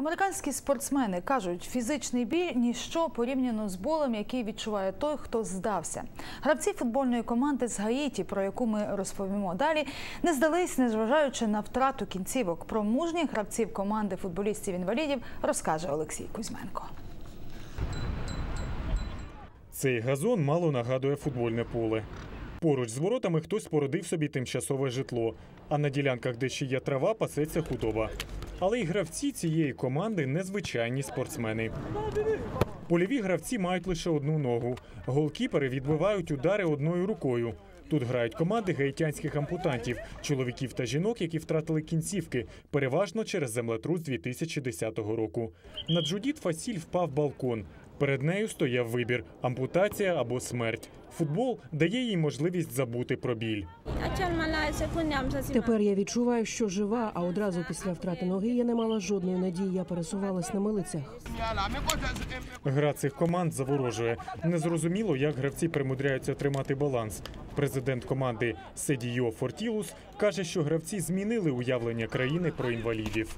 Американські спортсмени кажуть, фізичний біль ніщо порівняно з болем, який відчуває той, хто здався. Гравці футбольної команди з Гаїті, про яку ми розповімо далі, не здались, незважаючи на втрату кінцівок. Про мужніх гравців команди футболістів-інвалідів розкаже Олексій Кузьменко. Цей газон мало нагадує футбольне поле. Поруч з воротами хтось спорудив собі тимчасове житло, а на ділянках, де ще є трава, пасеться худоба. Але й гравці цієї команди незвичайні спортсмени. Польові гравці мають лише одну ногу. Голкіпери відбивають удари одною рукою. Тут грають команди гаїтянських ампутантів, чоловіків та жінок, які втратили кінцівки, переважно через землетрус 2010 року. На Джудіт Фасіль впав балкон. Перед нею стояв вибір ампутація або смерть. Футбол дає їй можливість забути про біль. Тепер я відчуваю, що жива, а одразу після втрати ноги я не мала жодної надії. Я пересувалась на милицях. Гра цих команд заворожує. Незрозуміло, як гравці примудряються тримати баланс. Президент команди Седійо Фортілус каже, що гравці змінили уявлення країни про інвалідів.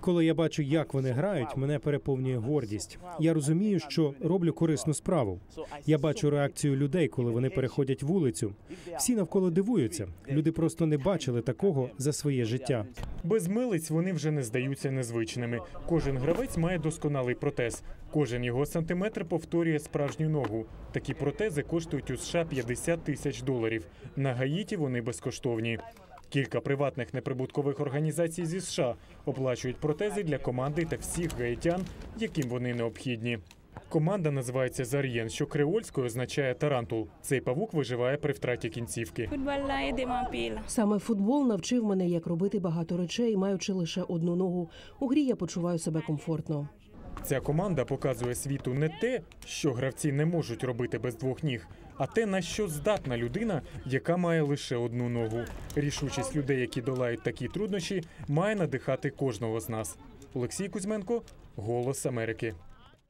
Коли я бачу, як вони грають, мене переповнює гордість. Я розумію, що роблю корисну справу. Я бачу реакцію людей, коли вони переходять вулицю. Всі навколо дивуються. Люди просто не бачили такого за своє життя. Без милиць вони вже не здаються незвичними. Кожен гравець має досконалий протез. Кожен його сантиметр повторює справжню ногу. Такі протези коштують у США 50 тисяч доларів. На Гаїті вони безкоштовні. Кілька приватних неприбуткових організацій зі США оплачують протези для команди та всіх гаїтян, яким вони необхідні. Команда називається Зар'єн, що креольською означає тарантул. Цей павук виживає при втраті кінцівки. Саме футбол навчив мене, як робити багато речей, маючи лише одну ногу. У грі я почуваю себе комфортно. Ця команда показує світу не те, що гравці не можуть робити без двох ніг, а те, на що здатна людина, яка має лише одну ногу. Рішучість людей, які долають такі труднощі, має надихати кожного з нас. Олексій Кузьменко, Голос Америки.